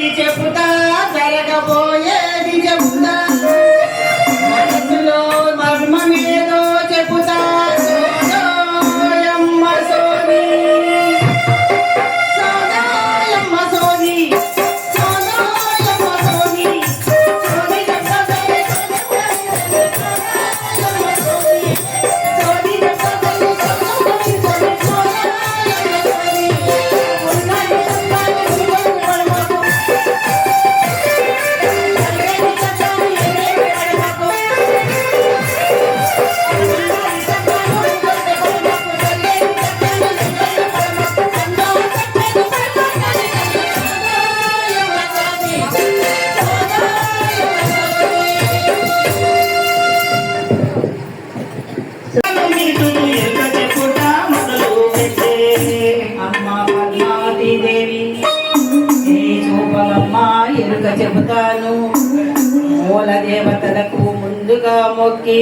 నీతి చెప్పుతా ఎరుక చెబుతాను మూల దేవతలకు ముందుగా మొక్కి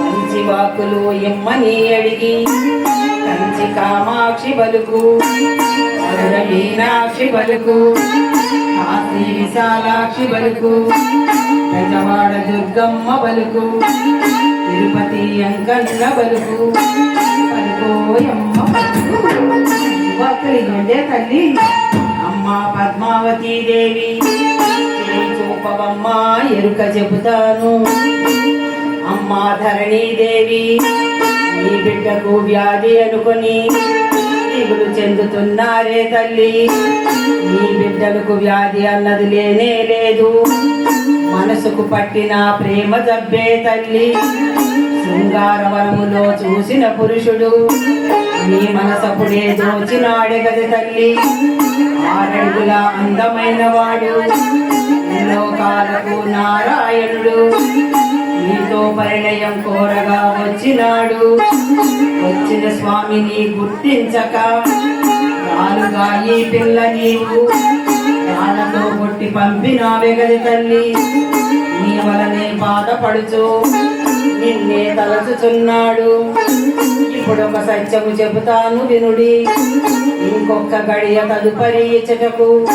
మంచి వాకులు ఇమ్మని అడిగి కంచి కామాక్షి బలుకు మధుర మీనాక్షి బలుకు కాశీ విశాలాక్షి బలుకు పెద్దవాడ దుర్గమ్మ బలుకు తిరుపతి అంకన్న బలుకు పలుకోయమ్మ పలుకు తల్లి. అమ్మ పద్మావతి దేవి. చేయి చూపవమ్మ ఎరుక చెబుతాను. అమ్మ ధరణీదేవి దేవి. నీ బిడ్డకు వ్యాధి అనుకొని దిగులు చెందుతున్నారే తల్లి. నీ బిడ్డలకు వ్యాధి అన్నది లేనే లేదు. మనసుకు పట్టిన ప్రేమ జబ్బే తల్లి. శృంగారవనములో చూసిన పురుషుడు నీ మనసపుడే దోచినాడే గది తల్లి. ఆరడుగుల అందమైన వాడు లోకాలకు నారాయణుడు. నీతో పరిణయం కోరగా వచ్చినాడు. వచ్చిన స్వామిని గుర్తించక నాలుగా ఈ పిల్ల నీవు. ప్రాణతో కొట్టి పంపినావే గది తల్లి. నీ వలనే బాధపడుచు నిన్నే తలచుచున్నాడు. ఇప్పుడు ఒక సత్యము చెబుతాను వినుడి. ఇంకొక గడియ తదుపరి ఇచ్చటకు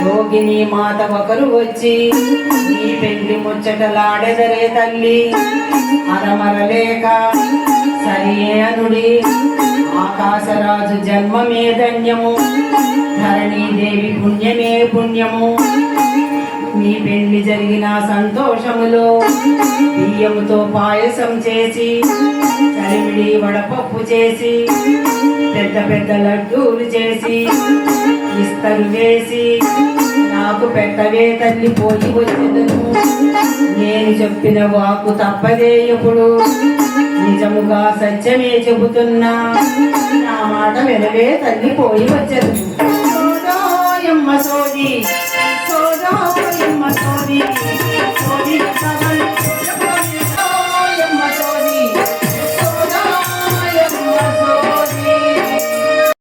యోగిని మాత ఒకరు వచ్చి నీ పెళ్ళి ముచ్చటలాడెదరే తల్లి. అరమరలేక సరియే అనుడి. ఆకాశరాజు జన్మమే ధన్యము. ధరణీదేవి పుణ్యమే పుణ్యము. నీ పెళ్ళి జరిగిన సంతోషములో బియ్యముతో పాయసం చేసి చలిమిడి వడపప్పు చేసి పెద్ద పెద్ద లడ్డూలు చేసి ఇస్తరు వేసి నాకు పెట్టవే తల్లి పోయి వచ్చేదను. నేను చెప్పిన వాకు తప్పదే ఎప్పుడు. నిజముగా సత్యమే చెబుతున్నా. నా మాట వినవే తల్లి పోయి వచ్చేది.